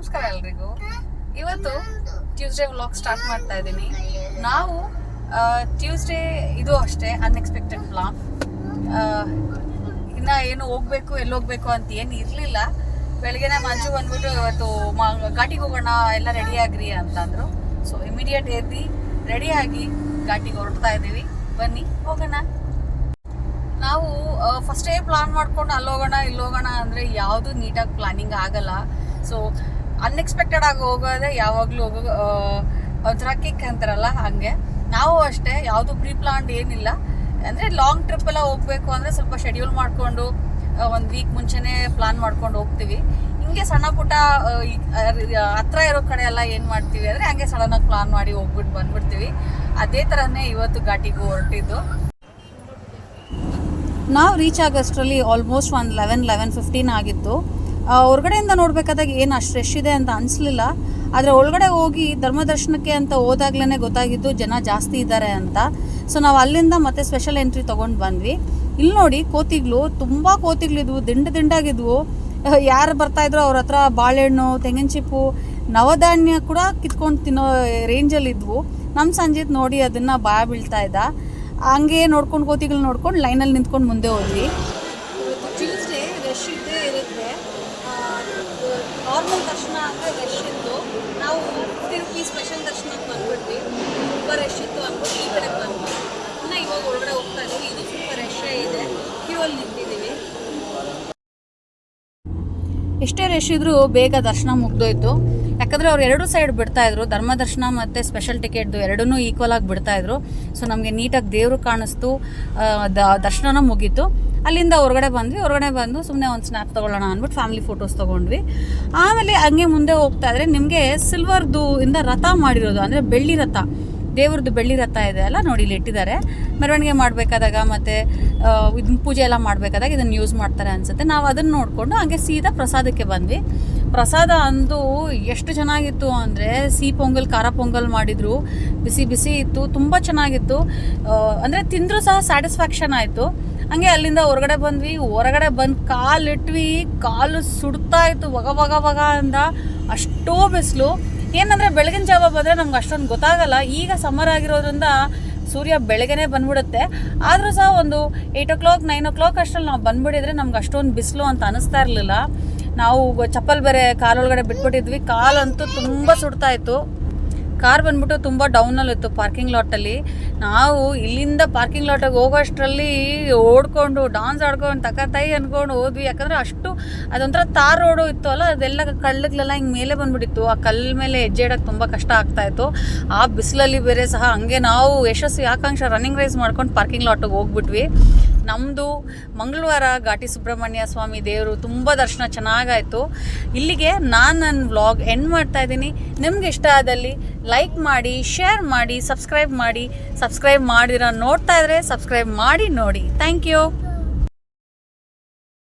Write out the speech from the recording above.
ನಮಸ್ಕಾರ ಎಲ್ರಿಗೂ. ಇವತ್ತು ಟ್ಯೂಸ್ಡೇ ವ್ಲಾಗ್ ಸ್ಟಾರ್ಟ್ ಮಾಡ್ತಾ ಇದ್ದೀನಿ. ನಾವು ಟ್ಯೂಸ್ಡೇ ಇದು ಅಷ್ಟೇ ಅನ್ಎಕ್ಸ್ಪೆಕ್ಟೆಡ್ ಪ್ಲಾನ್ ಇನ್ನ ಏನು ಹೋಗ್ಬೇಕು, ಎಲ್ಲಿ ಹೋಗ್ಬೇಕು ಅಂತ ಏನು ಇರಲಿಲ್ಲ. ಬೆಳಿಗ್ಗೆ ಮಂಜು ಬಂದ್ಬಿಟ್ಟು ಇವತ್ತು ಘಾಟಿಗೆ ಹೋಗೋಣ, ಎಲ್ಲ ರೆಡಿ ಆಗ್ರಿ ಅಂತಂದ್ರು. ಸೊ ಇಮಿಡಿಯೇಟ್ ಎದ್ದು ರೆಡಿಯಾಗಿ ಘಾಟಿಗೆ ಹೊರಡ್ತಾ ಇದ್ದೀವಿ. ಬನ್ನಿ, ಹೋಗೋಣ. ನಾವು ಫಸ್ಟೇ ಪ್ಲಾನ್ ಮಾಡ್ಕೊಂಡು ಅಲ್ಲಿ ಹೋಗೋಣ, ಇಲ್ಲಿ ಹೋಗೋಣ ಅಂದರೆ ಯಾವುದು ನೀಟಾಗಿ ಪ್ಲಾನಿಂಗ್ ಆಗಲ್ಲ. ಸೊ ಅನ್ಎಕ್ಸ್ಪೆಕ್ಟೆಡ್ ಆಗಿ ಹೋಗೋದೇ ಯಾವಾಗಲೂ ಹೋಗೋ ಒಂಥರ ಕಿಕ್ ಅಂತಾರಲ್ಲ ಹಾಗೆ. ನಾವು ಅಷ್ಟೇ, ಯಾವುದು ಪ್ರೀ ಪ್ಲಾನ್ಡ್ ಏನಿಲ್ಲ. ಅಂದರೆ ಲಾಂಗ್ ಟ್ರಿಪ್ ಎಲ್ಲ ಹೋಗ್ಬೇಕು ಅಂದರೆ ಸ್ವಲ್ಪ ಶೆಡ್ಯೂಲ್ ಮಾಡಿಕೊಂಡು ಒಂದು ವೀಕ್ ಮುಂಚೆನೇ ಪ್ಲಾನ್ ಮಾಡ್ಕೊಂಡು ಹೋಗ್ತೀವಿ. ಹಿಂಗೆ ಸಣ್ಣ ಪುಟ್ಟ ಹತ್ರ ಇರೋ ಕಡೆ ಎಲ್ಲ ಏನು ಮಾಡ್ತೀವಿ ಅಂದರೆ ಹಂಗೆ ಸಡನ್ನಾಗಿ ಪ್ಲಾನ್ ಮಾಡಿ ಹೋಗ್ಬಿಟ್ಟು ಬಂದ್ಬಿಡ್ತೀವಿ. ಅದೇ ಥರನೇ ಇವತ್ತು ಘಾಟಿಗೂ ಹೊರಟಿದ್ದು. ನಾವು ರೀಚ್ ಆಗೋಷ್ಟರಲ್ಲಿ ಆಲ್ಮೋಸ್ಟ್ ಒಂದು ಲೆವೆನ್ ಲೆವೆನ್ ಫಿಫ್ಟೀನ್ ಆಗಿತ್ತು. ಹೊರ್ಗಡೆಯಿಂದ ನೋಡಬೇಕಾದಾಗ ಏನು ಅಷ್ಟು ರಶ್ ಇದೆ ಅಂತ ಅನಿಸ್ಲಿಲ್ಲ. ಆದರೆ ಒಳಗಡೆ ಹೋಗಿ ಧರ್ಮದರ್ಶನಕ್ಕೆ ಅಂತ ಹೋದಾಗ್ಲೇ ಗೊತ್ತಾಗಿದ್ದು ಜನ ಜಾಸ್ತಿ ಇದ್ದಾರೆ ಅಂತ. ಸೊ ನಾವು ಅಲ್ಲಿಂದ ಮತ್ತೆ ಸ್ಪೆಷಲ್ ಎಂಟ್ರಿ ತೊಗೊಂಡು ಬಂದ್ವಿ. ಇಲ್ಲಿ ನೋಡಿ ಕೋತಿಗಳು, ತುಂಬ ಕೋತಿಗಳಿದ್ವು, ದಿಂಡು ದಿಂಡಾಗಿದ್ವು. ಯಾರು ಬರ್ತಾ ಇದ್ರು ಅವ್ರ ಹತ್ರ ಬಾಳೆಹಣ್ಣು, ತೆಂಗಿನ ಚಿಪ್ಪು, ನವಧಾನ್ಯ ಕೂಡ ಕಿತ್ಕೊಂಡು ತಿನ್ನೋ ರೇಂಜಲ್ಲಿ ಇದ್ವು. ನಮ್ಮ ಸಂಜಿತ್ ನೋಡಿ ಅದನ್ನು ಬಾಯ ಬೀಳ್ತಾ ಇದ್ದ. ಹಂಗೆ ನೋಡ್ಕೊಂಡು ಕೋತಿಗಳು ನೋಡ್ಕೊಂಡು ಲೈನಲ್ಲಿ ನಿಂತ್ಕೊಂಡು ಮುಂದೆ ಹೋದ್ವಿ. ಟ್ಯೂಸ್ಡೇ ರಶ್ ಇದ್ದೇ ಇರುತ್ತೆ. ನಾರ್ಮಲ್ ದರ್ಶನ ಅಂದರೆ ರಶ್ ಇತ್ತು. ನಾವು ಫಿಫ್ಟಿ ಸ್ಪೆಷಲ್ ದರ್ಶನಕ್ಕೆ ಬಂದ್ಬಿಟ್ವಿ ತುಂಬ ರಶ್ ಇತ್ತು ಅಂದ್ಬಿಟ್ಟು ಈ ಕಡೆ ಬಂದ್ವಿ. ಇನ್ನು ಇವಾಗ ಒಳಗಡೆ ಹೋಗ್ತಾ ಇದ್ದೀವಿ. ಇದು ತುಂಬ ರಶ್ಶೇ ಇದೆ. ಕ್ಯೂ ಅಲ್ಲಿ ನಿಂತಿದ್ದೀವಿ. ಎಷ್ಟೇ ರಶ್ ಇದ್ರೂ ಬೇಗ ದರ್ಶನ ಮುಗ್ದೋಯ್ತು. ಯಾಕಂದ್ರೆ ಅವ್ರು ಎರಡು ಸೈಡ್ ಬಿಡ್ತಾ ಇದ್ರು. ಧರ್ಮ ದರ್ಶನ ಮತ್ತು ಸ್ಪೆಷಲ್ ಟಿಕೆಟ್ದು ಎರಡನ್ನೂ ಈಕ್ವಲ್ ಆಗಿ ಬಿಡ್ತಾ ಇದ್ರು. ಸೊ ನಮಗೆ ನೀಟಾಗಿ ದೇವರು ಕಾಣಿಸ್ತು. ದರ್ಶನ ದ- ದರ್ಶನನೂ ಮುಗೀತು. ಅಲ್ಲಿಂದ ಹೊರಗಡೆ ಬಂದ್ವಿ. ಹೊರಗಡೆ ಬಂದು ಸುಮ್ಮನೆ ಒಂದು ಸ್ನ್ಯಾಪ್ ತೊಗೊಳ್ಳೋಣ ಅಂದ್ಬಿಟ್ಟು ಫ್ಯಾಮಿಲಿ ಫೋಟೋಸ್ ತೊಗೊಂಡ್ವಿ. ಆಮೇಲೆ ಹಂಗೆ ಮುಂದೆ ಹೋಗ್ತಾ ಇದ್ರೆ ನಿಮಗೆ ಸಿಲ್ವರ್ದು ಇಂದ ರಥ ಮಾಡಿರೋದು, ಅಂದರೆ ಬೆಳ್ಳಿ ರಥ. ದೇವ್ರದ್ದು ಬೆಳ್ಳಿ ರಥ ಇದೆ ಅಲ್ಲ, ನೋಡಿ ಇಲ್ಲಿ ಇಟ್ಟಿದ್ದಾರೆ. ಮೆರವಣಿಗೆ ಮಾಡಬೇಕಾದಾಗ ಮತ್ತು ಇದನ್ನ ಪೂಜೆ ಎಲ್ಲ ಮಾಡಬೇಕಾದಾಗ ಇದನ್ನು ಯೂಸ್ ಮಾಡ್ತಾರೆ ಅನಿಸುತ್ತೆ. ನಾವು ಅದನ್ನು ನೋಡಿಕೊಂಡು ಹಂಗೆ ಸೀದಾ ಪ್ರಸಾದಕ್ಕೆ ಬಂದ್ವಿ. ಪ್ರಸಾದ ಅಂದು ಎಷ್ಟು ಚೆನ್ನಾಗಿತ್ತು ಅಂದರೆ ಸಿಹಿ ಪೊಂಗಲ್, ಖಾರ ಪೊಂಗಲ್ ಮಾಡಿದರು. ಬಿಸಿ ಬಿಸಿ ಇತ್ತು, ತುಂಬ ಚೆನ್ನಾಗಿತ್ತು. ಅಂದರೆ ತಿಂದರೂ ಸಹ ಸ್ಯಾಟಿಸ್ಫ್ಯಾಕ್ಷನ್ ಆಯಿತು. ಹಂಗೆ ಅಲ್ಲಿಂದ ಹೊರಗಡೆ ಬಂದ್ವಿ. ಹೊರಗಡೆ ಬಂದು ಕಾಲಿಟ್ವಿ ಕಾಲು ಸುಡ್ತಾ ಇತ್ತು, ವಗ ವಗ ವಗ ಅಂದ. ಅಷ್ಟೋ ಬಿಸಿಲು. ಏನಂದರೆ ಬೆಳಗಿನ ಜಾವ ಬಂದರೆ ನಮ್ಗೆ ಅಷ್ಟೊಂದು ಗೊತ್ತಾಗಲ್ಲ. ಈಗ ಸಮ್ಮರ್ ಆಗಿರೋದ್ರಿಂದ ಸೂರ್ಯ ಬೆಳಗ್ಗೆನೇ ಬಂದ್ಬಿಡುತ್ತೆ. ಆದರೂ ಸಹ ಒಂದು eight o'clock nine o'clock ಅಷ್ಟರಲ್ಲಿ ನಾವು ಬಂದ್ಬಿಟ್ಟಿದ್ರೆ ನಮ್ಗೆ ಅಷ್ಟೊಂದು ಬಿಸಿಲು ಅಂತ ಅನಿಸ್ತಾ ಇರಲಿಲ್ಲ. ನಾವು ಚಪ್ಪಲ್ ಬೇರೆ ಕಾಲೊಳಗಡೆ ಬಿಟ್ಬಿಟ್ಟಿದ್ವಿ. ಕಾಲಂತೂ ತುಂಬ ಸುಡ್ತಾ ಇತ್ತು. ಕಾರ್ ಬಂದ್ಬಿಟ್ಟು ತುಂಬ ಡೌನಲ್ಲಿತ್ತು ಪಾರ್ಕಿಂಗ್ ಲಾಟಲ್ಲಿ. ನಾವು ಇಲ್ಲಿಂದ ಪಾರ್ಕಿಂಗ್ ಲಾಟಿಗೆ ಹೋಗೋಷ್ಟರಲ್ಲಿ ಓಡ್ಕೊಂಡು, ಡಾನ್ಸ್ ಆಡ್ಕೊಂಡು ತಕತೈ ಅಂದ್ಕೊಂಡು ಹೋದ್ವಿ. ಯಾಕಂದರೆ ಅಷ್ಟು ಅದೊಂಥರ ತಾರ್ ರೋಡು ಇತ್ತು ಅಲ್ಲ ಅದೆಲ್ಲ ಕಳ್ಳಗಳೆಲ್ಲ ಹಿಂಗೆ ಮೇಲೆ ಬಂದ್ಬಿಟ್ಟಿತ್ತು. ಆ ಕಲ್ಲು ಮೇಲೆ ಹೆಜ್ಜೆ ಇಡೋಕ್ಕೆ ತುಂಬ ಕಷ್ಟ ಆಗ್ತಾ ಇತ್ತು. ಆ ಬಿಸಿಲಲ್ಲಿ ಬೇರೆ ಸಹ ಹಂಗೆ ನಾವು ಯಶಸ್ವಿ ಆಕಾಂಕ್ಷ ರನ್ನಿಂಗ್ ರೇಸ್ ಮಾಡ್ಕೊಂಡು ಪಾರ್ಕಿಂಗ್ ಲಾಟಿಗೆ ಹೋಗ್ಬಿಟ್ವಿ. ನಮ್ಮದು ಮಂಗಳವಾರ ಘಾಟಿ ಸುಬ್ರಹ್ಮಣ್ಯ ಸ್ವಾಮಿ ದೇವರು ತುಂಬ ದರ್ಶನ ಚೆನ್ನಾಗಾಯಿತು. ಇಲ್ಲಿಗೆ ನಾನು ನನ್ನ ವ್ಲಾಗ್ ಎಂಡ್ ಮಾಡ್ತಾ ಇದ್ದೀನಿ. ನಿಮ್ಗೆ ಇಷ್ಟ ಆದಲ್ಲಿ ಲೈಕ್ ಮಾಡಿ ಶೇರ್ ಮಾಡಿ ಸಬ್ಸ್ಕ್ರೈಬ್ ಮಾಡಿ ಸಬ್ಸ್ಕ್ರೈಬ್ ಮಾಡಿರೋ ನೋಡ್ತಾ ಇದ್ರೆ ಸಬ್ಸ್ಕ್ರೈಬ್ ಮಾಡಿ ನೋಡಿ. Thank you